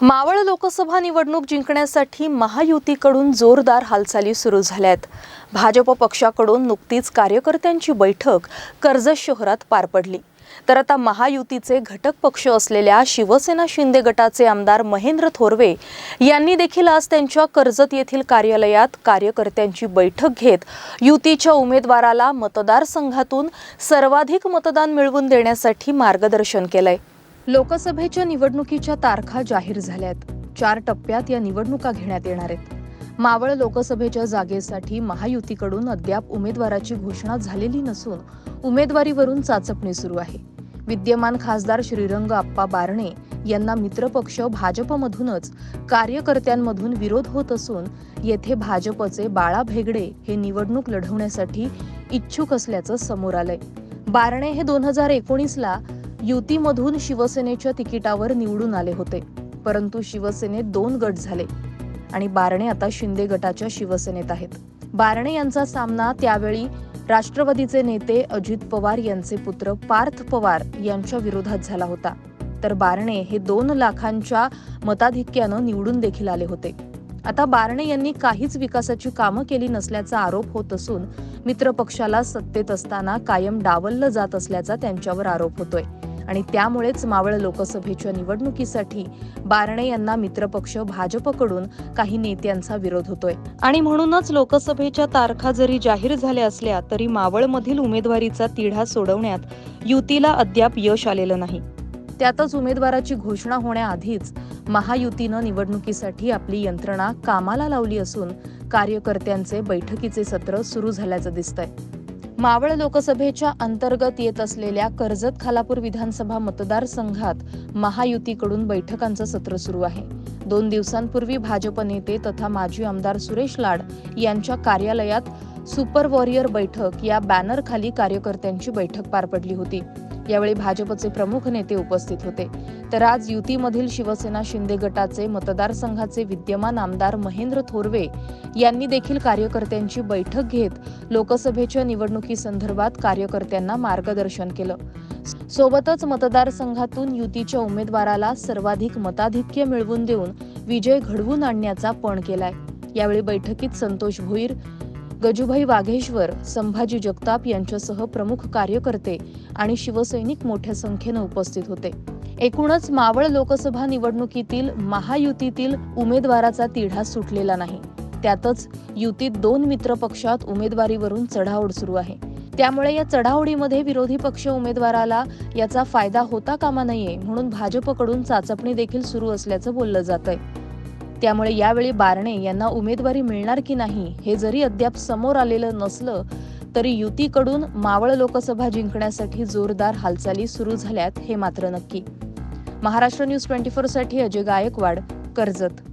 मावळ लोकसभा निवडणूक जिंकण्यासाठी महायुतीकडून जोरदार हालचाली सुरू झाल्यात. भाजप पक्षाकडून नुकतीच कार्यकर्त्यांची बैठक कर्जत शहरात पार पडली. तर आता महायुतीचे घटक पक्ष असलेल्या शिवसेना शिंदे गटाचे आमदार महेंद्र थोरवे यांनी देखील आज त्यांच्या कर्जत येथील कार्यालयात कार्यकर्त्यांची बैठक घेत युतीच्या उमेदवाराला मतदारसंघातून सर्वाधिक मतदान मिळवून देण्यासाठी मार्गदर्शन केलंय. लोकसभेच्या निवडणुकीच्या तारखा जाहीर झाल्यात. चार टप्प्यात या निवडणुका घेण्यात येणार आहेत. मावळ लोकसभेच्या जागेसाठी महायुतीकडून अद्याप उमेदवाराची घोषणा झालेली नसून उमेदवारीवरून चाचपणी सुरू आहे. विद्यमान खासदार श्रीरंग आप्पा बारणे यांना मित्रपक्ष भाजपमधूनच कार्यकर्त्यांमधून विरोध होत असून येथे भाजपचे बाळा भेगडे हे निवडणूक लढवण्यासाठी इच्छुक असल्याचं समोर आलंय. बारणे हे दोन हजार एकोणीसला युतीमधून शिवसेनेच्या तिकिटावर निवडून आले होते. परंतु शिवसेनेत दोन गट झाले. आणि बारणे आता शिंदे गटाच्या शिवसेनेत आहेत. बारणे यांचा सामना त्यावेळी राष्ट्रवादीचे नेते अजित पवार यांचे पुत्र पार्थ पवार यांच्या विरोधात झाला होता. तर बारणे हे दोन लाखांच्या मताधिक्यानं निवडून देखील आले होते. आता बारणे यांनी काहीच विकासाची कामं केली नसल्याचा आरोप होत असून मित्रपक्षाला सत्तेत असताना कायम डावललं जात असल्याचा त्यांच्यावर आरोप होतोय. आणि त्यामुळेच मावळ लोकसभेच्या निवडणुकीसाठी बारणे यांना मित्रपक्ष भाजपकडून काही नेत्यांचा विरोध होतोय. आणि म्हणूनच लोकसभेच्या तारखा जरी जाहीर झाल्या असल्या तरी मावळमधील उमेदवारीचा तिढा सोडवण्यात युतीला अद्याप यश आलेलं नाही. त्यातच उमेदवाराची घोषणा होण्याआधीच महायुतीनं निवडणुकीसाठी आपली यंत्रणा कामाला लावली असून कार्यकर्त्यांचे बैठकीचे सत्र सुरू झाल्याचं दिसतंय. मावळ लोकसभेच्या अंतर्गत येत असलेल्या कर्जत खालापूर विधानसभा मतदारसंघात महायुतीकडून बैठकांचं सत्र सुरू आहे. दोन दिवसांपूर्वी भाजप नेते तथा माजी आमदार सुरेश लाड यांच्या कार्यालयात सुपर वॉरियर बैठक या बॅनरखाली कार्यकर्त्यांची बैठक पार पडली होती. यावेळी भाजपचे प्रमुख नेते उपस्थित होते. तर आज युतीमधील शिवसेना शिंदे गटाचे मतदारसंघाचे विद्यमान आमदार महेंद्र थोरवे यांनी देखील कार्यकर्त्यांची बैठक घेत लोकसभेच्या निवडणुकीसंदर्भात कार्यकर्त्यांना मार्गदर्शन केलं. सोबतच मतदारसंघातून युतीच्या उमेदवाराला सर्वाधिक मताधिक्य मिळवून देऊन विजय घडवून आणण्याचा पण केलाय. यावेळी बैठकीत संतोष भोईर गजूभाई वाघेश्वर संभाजी जगताप यांच्यासह प्रमुख कार्यकर्ते आणि शिवसैनिक मोठ्या संख्येनं उपस्थित होते. एकूणच मावळ लोकसभा निवडणुकीतील महायुतीतील उमेदवाराचा तिढा सुटलेला नाही. त्यातच युतीत दोन मित्र पक्षात उमेदवारीवरून चढाओढ सुरू आहे. त्यामुळे या चढाओढीमध्ये विरोधी पक्ष उमेदवाराला याचा फायदा होता कामा नये म्हणून भाजपकडून चाचपणी देखील सुरू असल्याचं बोललं जात आहे त्यामुळे यावेळी बारणे यांना उमेदवारी मिळणार की नाही हे जरी अद्याप समोर आलेलं नसलं तरी युतीकडून मावळ लोकसभा जिंकण्यासाठी जोरदार हालचाली सुरू झाल्यात हे मात्र नक्की. महाराष्ट्र न्यूज ट्वेंटी फोरसाठी अजय गायकवाड कर्जत.